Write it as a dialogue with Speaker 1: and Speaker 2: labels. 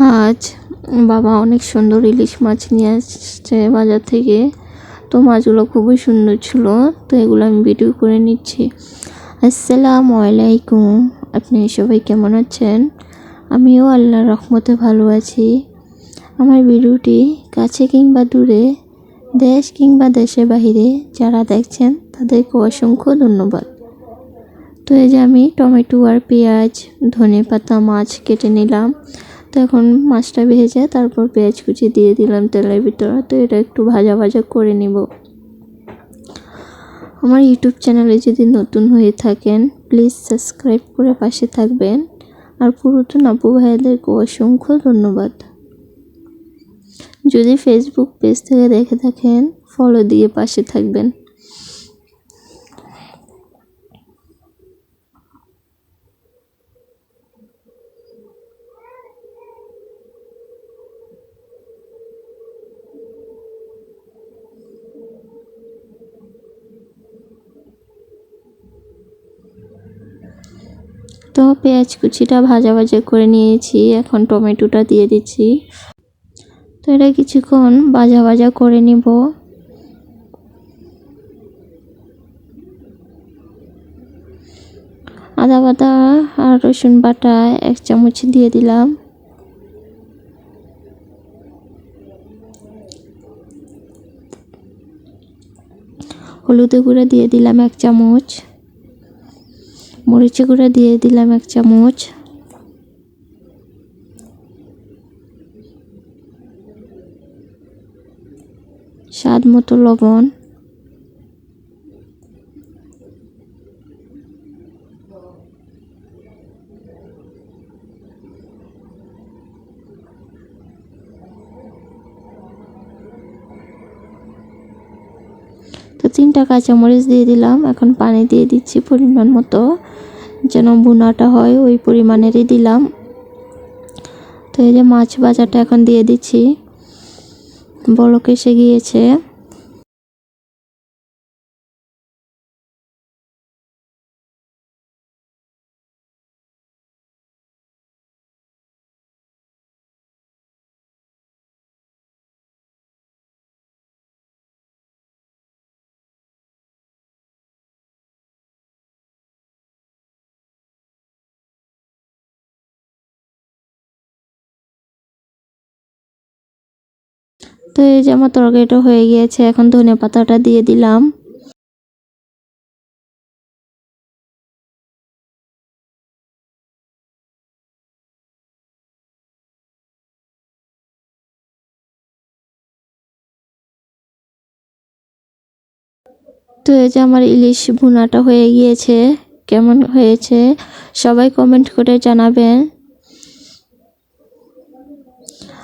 Speaker 1: আজ বাবা অনেক সুন্দর ইলিশ মাছ নিয়ে আসছে বাজার থেকে। তো মাছগুলো খুবই সুন্দর ছিল, তো এগুলো আমি ভিডিও করে নিচ্ছি। আসসালামু আলাইকুম, আপনি সবাই কেমন আছেন? আমিও আল্লাহর রহমতে ভালো আছি। আমার ভিডিওটি কাছে কিংবা দূরে, দেশ কিংবা দেশের বাহিরে যারা দেখছেন, তাদেরকে অসংখ্য ধন্যবাদ। তো এই যে আমি টমেটো আর পেঁয়াজ, ধনে পাতা মাছ কেটে নিলাম। তো এখন মাছটা ভেজে তারপর পেঁয়াজ কুচি দিয়ে দিলাম তেলের ভিতরে। তো এটা একটু ভাজা ভাজা করে নিব। আমার ইউটিউব চ্যানেলে যদি নতুন হয়ে থাকেন, প্লিজ সাবস্ক্রাইব করে পাশে থাকবেন। আর পুরাতন আপু ভাইদেরকে অসংখ্য ধন্যবাদ। যদি ফেসবুক পেজ থেকে দেখে থাকেন ফলো দিয়ে পাশে থাকবেন। তো পেঁয়াজ কুচিটা ভাজা ভাজা করে নিয়েছি। এখন টমেটোটা দিয়ে দিচ্ছি। তো এটা কিছুক্ষণ ভাজা ভাজা করে নিব। আদা বাটা আর রসুন বাটা এক চামচ দিয়ে দিলাম। হলুদ গুঁড়া দিয়ে দিলাম এক চামচ। মরিচে গুঁড়া দিয়ে দিলাম এক চামচ। স্বাদ মতো লবণ। তো তিনটা কাঁচামরিচ দিয়ে দিলাম। এখন পানি দিয়ে দিচ্ছি পরিমাণ মতো। যেন বুনাটা হয়, ওই পরিমাণেরই দিলাম। তো এই যে মাছ ভাজাটা এখন দিয়ে দিচ্ছি। বলক এসে গিয়েছে। তো এই যে আমার তরকারিটা হয়ে গিয়েছে, এখন ধনে পাতাটা দিয়ে দিলাম। তো এই যে আমার ইলিশ ভুনাটা হয়ে গিয়েছে, কেমন হয়েছে, সবাই কমেন্ট করে জানাবেন।